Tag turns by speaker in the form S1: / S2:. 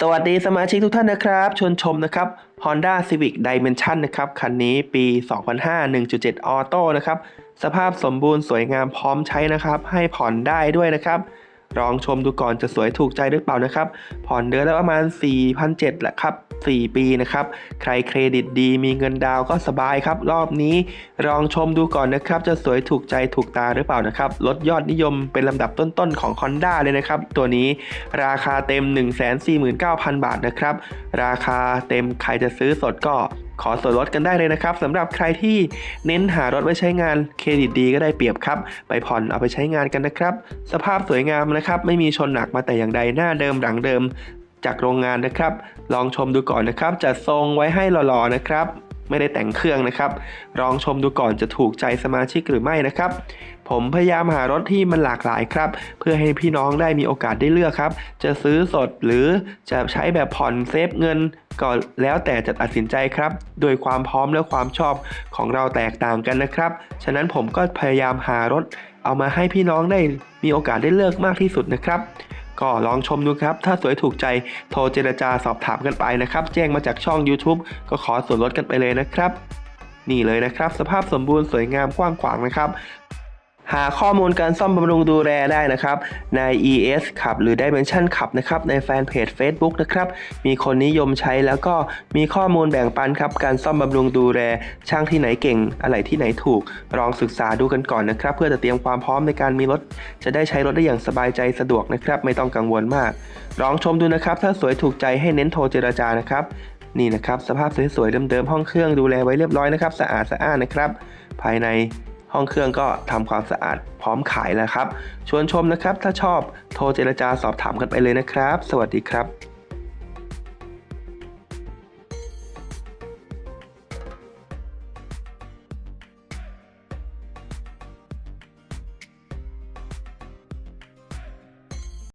S1: สวัสดีสมาชิกทุกท่านนะครับชวนชมนะครับ Honda Civic Dimension นะครับ คันนี้ปี 2005 1.7ออโต้นะครับ สภาพสมบูรณ์สวยงามพร้อมใช้นะครับ ให้ผ่อนได้ด้วยนะครับ ลองชมดูก่อนจะสวยถูกใจหรือเปล่านะครับ ผ่อนเดือนละประมาณ 4,700แหละครับ 4 ปีนะครับ ใครเครดิตดีมีเงินดาวก็สบายครับ รอบนี้ลองชมดูก่อนนะครับ จะสวยถูกใจถูกตาหรือเปล่านะครับ ลดยอดนิยมเป็นลำดับต้นๆของ Honda เลยนะครับ ตัวนี้ราคาเต็ม 149,000 บาทนะครับ ราคาเต็มใครจะซื้อสดก็ ขอส่วนลดกันได้เลยนะครับสำหรับใครที่เน้นหารถไว้ใช้งานเครดิตดีก็ได้เปรียบครับ ไปผ่อนเอาไปใช้งานกันนะครับ สภาพสวยงามนะครับ ไม่มีชนหนักมาแต่อย่างใดหน้าเดิมหลังเดิม จากโรงงานนะครับ ลองชมดูก่อนนะครับจะทรงไว้ให้หล่อๆนะครับ ไม่ได้แต่งเครื่องนะครับลองชมดูก่อนจะถูกใจสมาชิกหรือไม่นะครับ ผมพยายามหารถที่มันหลากหลายครับ เพื่อให้พี่น้องได้มีโอกาสได้เลือกครับ จะซื้อสดหรือจะใช้แบบผ่อนเซฟเงินก็แล้วแต่จะตัดสินใจครับ โดยความพร้อมและความชอบของเราแตกต่างกันนะครับ ฉะนั้นผมก็พยายามหารถเอามาให้พี่น้องได้มีโอกาสได้เลือกมากที่สุดนะครับ ก็ลองชมดูครับ ถ้าสวยถูกใจโทรเจรจาสอบถามกันไปนะครับ แจ้งมาจากช่อง YouTube ก็ขอส่วนลดกันไปเลยนะครับ นี่เลยนะครับ สภาพสมบูรณ์สวยงามกว้างขวางนะครับ หาข้อมูลการซ่อมบำรุงดูแลได้นะครับ ใน ES ขับหรือ Dimension ขับนะครับ ในแฟนเพจ Facebook นะครับ มีคนนิยมใช้แล้วก็มีข้อมูลแบ่งปันครับ การซ่อมบำรุงดูแล ช่างที่ไหนเก่ง อะไรที่ไหนถูก ลองศึกษาดูกันก่อนนะครับ เพื่อจะเตรียมความพร้อมในการมีรถ จะได้ใช้รถได้อย่างสบายใจสะดวกนะครับ ไม่ต้องกังวลมาก ลองชมดูนะครับ ถ้าสวยถูกใจให้เน้นโทรเจรจานะครับนี่นะครับสภาพสวยๆเดิมๆห้องเครื่องดูแลไว้เรียบร้อยนะครับ สะอาดสะอ้านนะครับ ภายใน ห้องเครื่องก็ทำความสะอาดพร้อมขายแล้วครับ ชวนชมนะครับ ถ้าชอบโทรเจรจาสอบถามกันไปเลยนะครับ สวัสดีครับ